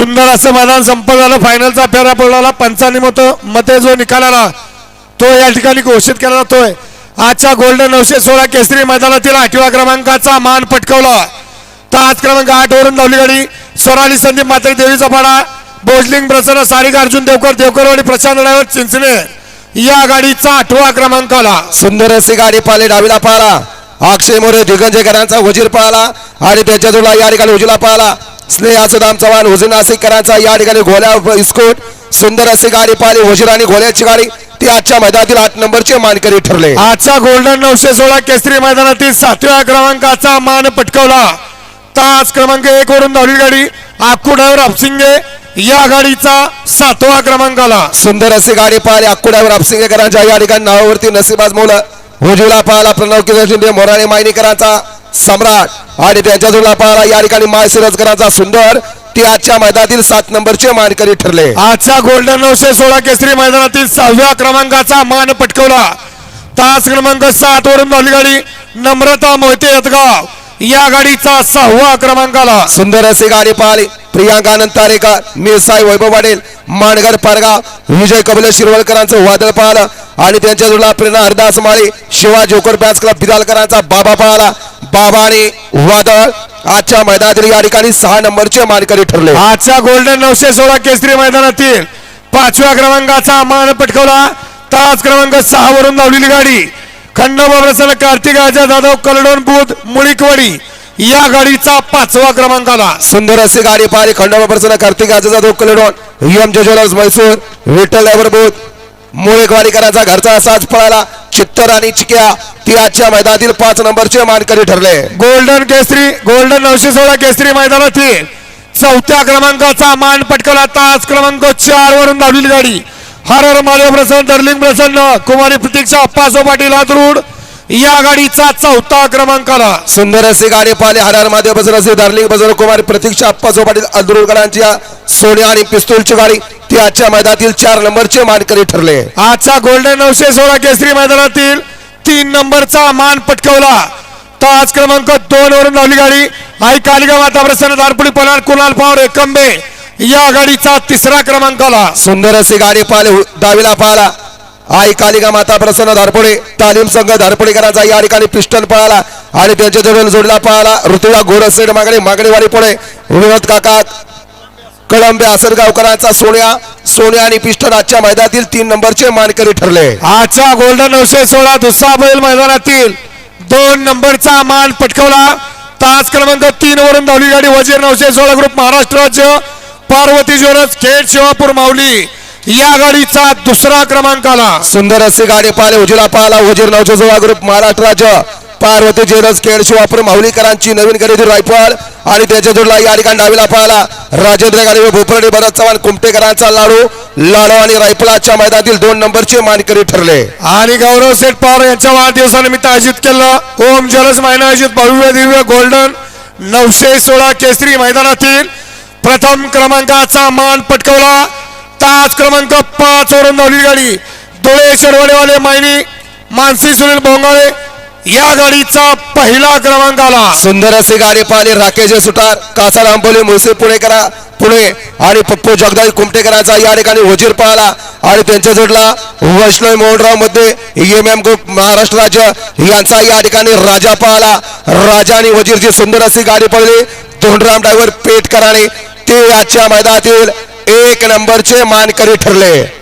सुंदर असं मैदान संपन्न झालं. फायनलचा फेरा पडला पंचानी मत. मते जो निकाल आला तो या ठिकाणी घोषित केला जातोय. आजच्या गोल्डन नऊशे सोळा केसरी मैदानातील आठव्या क्रमांकाचा मान पटकवला. तर आज क्रमांक आठ वरून धावली गाडी. स्वराली संदीप मात्रे देवीचा पाडा बोजलिंग प्रसन्न सारिक अर्जुन देवकर देवकरवाडी प्रशांत ड्रायव्हर चिंचणे या गाडीचा आठवा क्रमांक आला. सुंदर अशी गाडी पाहिली डावीला पाहिला अक्षय मोरे दिग्गंजकरांचा वजीर पाहिला आणि त्याच्या जोडला या ठिकाणी उजीला पाहिला. स्नेहा सुदाम चव्हाण हुजूर नाशिककरांचा या ठिकाणी घोड्या इस्कोट सुंदर अशी गाडी पाहिली वजीर आणि घोड्याची गाडी ती आजच्या मैदानातील आठ नंबरचे मानकरी ठरले. आजचा गोल्डन नऊशे सोळा केसरी मैदानातील सातव्या क्रमांकाचा मान पटकावला. तास क्रमांक एक वरून धावली गाडी आक्कू ड्रायव्हर अपसिंगे या गाडीचा सातवा क्रमांक आला. सुंदर अशी गाडी पाहिली अक्कुड्यावर अपसिंगकरांच्या या ठिकाणी नावावरती नसीबाज मुलं. उजवीला पाहिला प्रणव किशोर शिंदे मोराणे मायनीकरांचा सम्राट. आणि त्यांच्या जोडला पाहिला या ठिकाणी माय सिरजकरांचा सुंदर. ती आजच्या मैदानातील सात नंबरचे मानकरी ठरले. आजचा गोल्डन नऊशे सोळा केसरी मैदानातील सहाव्या क्रमांकाचा मान पटकावला. तास क्रमांक सात वरून धावली गाडी नम्रता मोहिते यतगाव या गाडीचा सहावा क्रमांक आला. सुंदर अशी गाडी पाहिली. प्रियांका आनंद तारेकर मिरसाई वैभव पाटील माणगर पारगाव विजय कबले शिरवळकरांचं वादळ पाहिलं. आणि त्यांच्या जोडला प्रेरणा हरदास माळी शिवा जोकर क्लब बिदालकरांचा बाबा पाहिला. बाबा आणि वादळ आजच्या मैदानातील या ठिकाणी सहा नंबरचे मानकरी ठरले. आजच्या गोल्डन नऊशे सोळा केसरी मैदानातील पाचव्या क्रमांकाचा मान पटकावला. तास क्रमांक सहा वरून धावलेली गाडी. खंडोबा प्रसन्न कार्तिक राजा जाधव कलडोन बुध मुळीकवाडी या गाडीचा पाचवा क्रमांक आला. सुंदर अशी गाडी पाहिली. खंडोबा प्रसन्न कार्तिक आजचा जाधव कलेडॉन एम ज्वेलर्स म्हैसूर विठ्ठल मुळे ग्वारीकरांचा घरचा असाच पळाला. चित्तर आणि चिक्या ती आजच्या मैदानातील पाच नंबरचे मानकरी ठरले. गोल्डन केसरी गोल्डन नऊशे सोळा केसरी मैदानातील चौथ्या क्रमांकाचा मान पटकवला. तास क्रमांक चार वरून धावलेली गाडी. हर हर महादेव प्रसन्न दर्लिंग प्रसन्न कुमारी प्रतीक्षा अप्पासो पाटील हातरूड या गाडीचा चौथा क्रमांक आला. सुंदर अशी गाडी पाहिली. हरार महादेव बजर असे दार्लिंग बजर कुमार प्रतीक्षा अप्पा पाटील अदुरुगडांच्या सोन्या आणि पिस्तूलची गाडी ती आजच्या मैदानातील चार नंबरचे मानकरी ठरले. आजचा गोल्डन नऊशे सोळा केसरी मैदानातील तीन नंबरचा मान पटकावला. तास क्रमांक दोन वरून धावली गाडी. आई कालिका माता प्रसन्न दारपुडी पलार कुणाल पवार एकंबे. या गाडीचा तिसरा क्रमांक आला. सुंदर अशी गाडी पाहिली. दावीला पाहिला. आई कालिका माता प्रसन्न धारपुडे तालीम संघ धारपुडेकरांचा या ठिकाणी पिस्टन पळाला आणि त्यांच्या जवळ जोडला पळाला. ऋतुला घोड मागणे मागणी पुढे. विनोद काका कळंबे आसरगावकरांचा सोन्या सोन्या आणि पिस्टन आजच्या मैदानातील तीन नंबरचे मानकरी ठरले. आजचा गोल्डन नऊशे सोळा दुसरा बैल मैदानातील दोन नंबरचा मान पटकवला. तास क्रमांक तीन वरून धावली गाडी वजीर नऊशे सोळा ग्रुप महाराष्ट्र राज्य पार्वती ज्वेलर्स खेड शिवापूर माऊली. या गाडीचा दुसरा क्रमांक आला. सुंदर अशी गाडी पाहिले उजिरा पाहला उजीर नवशे सोळा ग्रुप महाराष्ट्र राज्य. पार्वती जेरस खेळ शिवापूर माऊलीकरांची नवीन खरेदी रायफळ आणि त्याच्या जोडला या ठिकाणी डावीला पाहला. राजेंद्र गाडी भोपरडे भरत चव्हाण कुमटेकरांचा लाडू लाडू आणि रायफलाच्या मैदानातील दोन नंबरचे मानकरी ठरले. आणि गौरव सेठ पवार यांच्या वाढदिवसानिमित्त आयोजित केलं. ओम जलस महिना आयोजित भव्य दिव्य गोल्डन नऊशे सोळा केसरी मैदानातील प्रथम क्रमांकाचा मान पटकावला. तास क्रमांक पाच वरून धावली गाडी. धुळे शेरवडेवाले मायनी मानसी सुनील बोंगाळे या गाडीचा पहिला क्रमांक आला. सुंदर अशी गाडी पाहिली राकेश सुटार कासा रामपोली मुळसे पुणेकरा पुणे आणि पप्पू जगदाई कुमटेकरांचा या ठिकाणी वजीर पाहला. आणि त्यांच्या जोडला वैष्णव मोहनरावमध्ये एम एम ग्रुप महाराष्ट्र राज्य यांचा या ठिकाणी राजा पाहला. राजा आणि वजीरची सुंदर अशी गाडी पडली. धोंडराम ड्रायव्हर पेटकराने ते आजच्या मैदानातील एक नंबरचे मानकरी ठरले